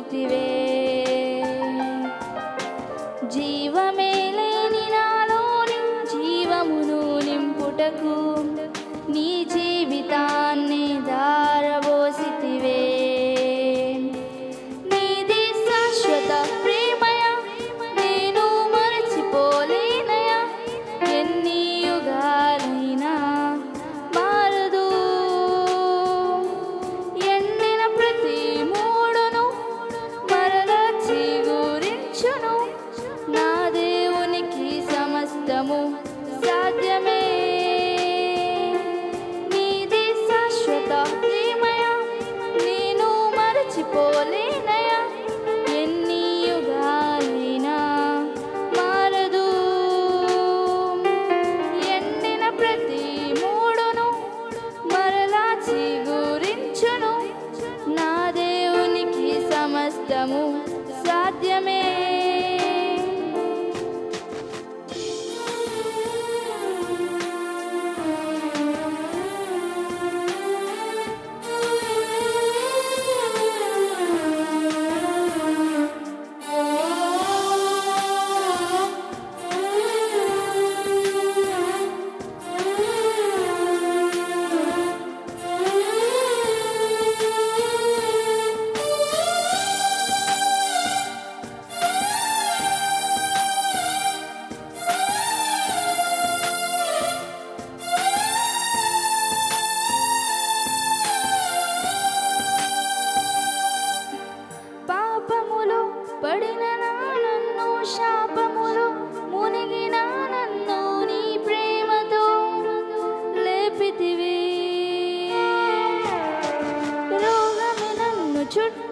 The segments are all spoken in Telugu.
చూచితివే జీవమే లేని నాలోని జీవమును నింపుటకు సాధ్యమే. పృథివీ రోగమి నన్ను చుట్టూ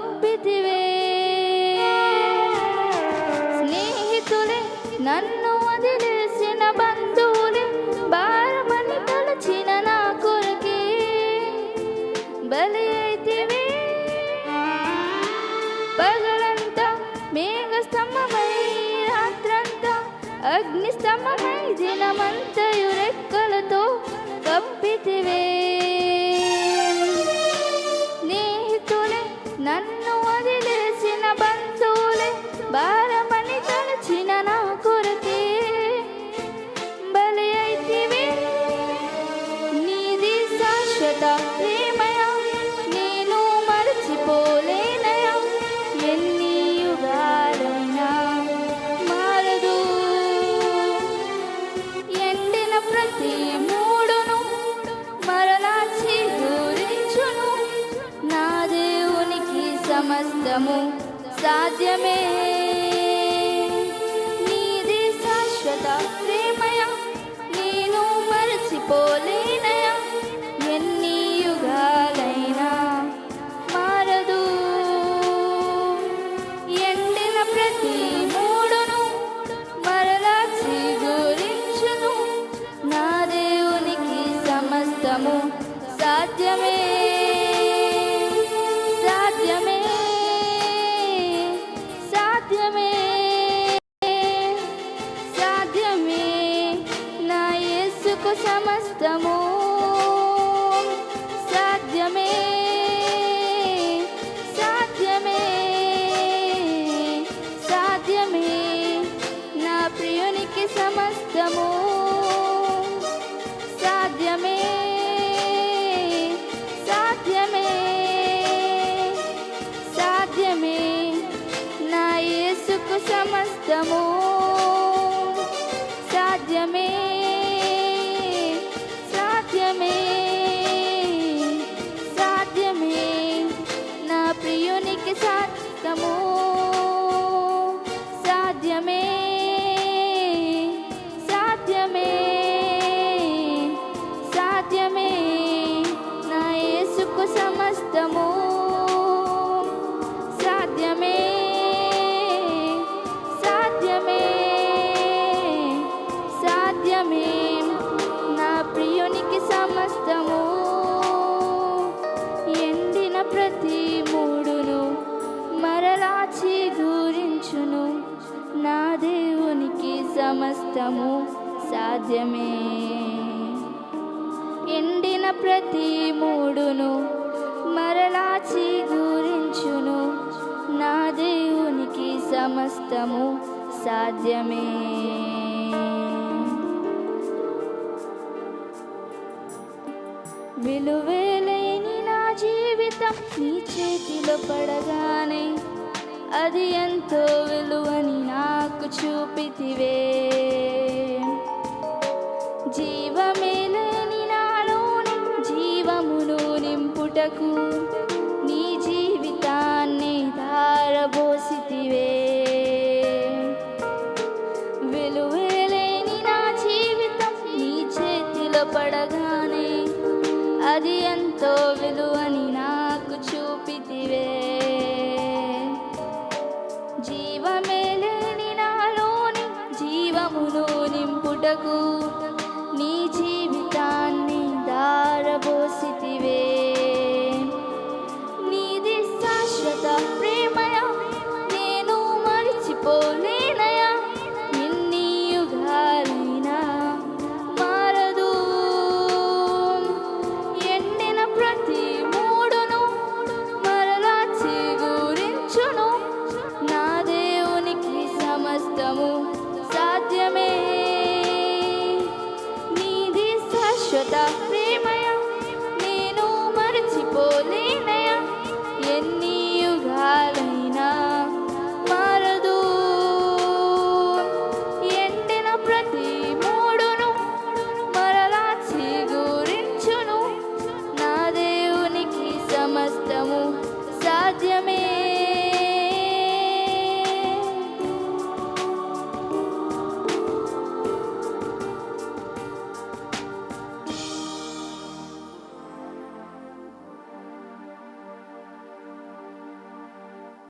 ತಪ್ಪಿದಿವೆ స్నేహితులే నన్ను వదిలేసిన బంధువులే భారమని తలచిన నా కొరకే బలి అయితివే పగలంతా మేఘ స్తంభమై రాత్రంతా అగ్ని స్తంభమై దినమంతయురెక్క సమస్తము సాధ్యమే. సాధ్యమే సాధ్యమే నా యేసుకు సమస్తము. సమస్తము. సాధ్యమే de. సమస్తము సాధ్యమే. ఎండిన ప్రతి మూడును మరలా గురించును నా దేవునికి సమస్తము సాధ్యమే. విలువేలైని నా జీవితం నీ చేతిలో పడగానే అది ఎంతో విలువని నాకు చూపితివే. జీవమే లేని నాలోని జీవమును నింపుటకు ಗೋವಿಂದ 觉得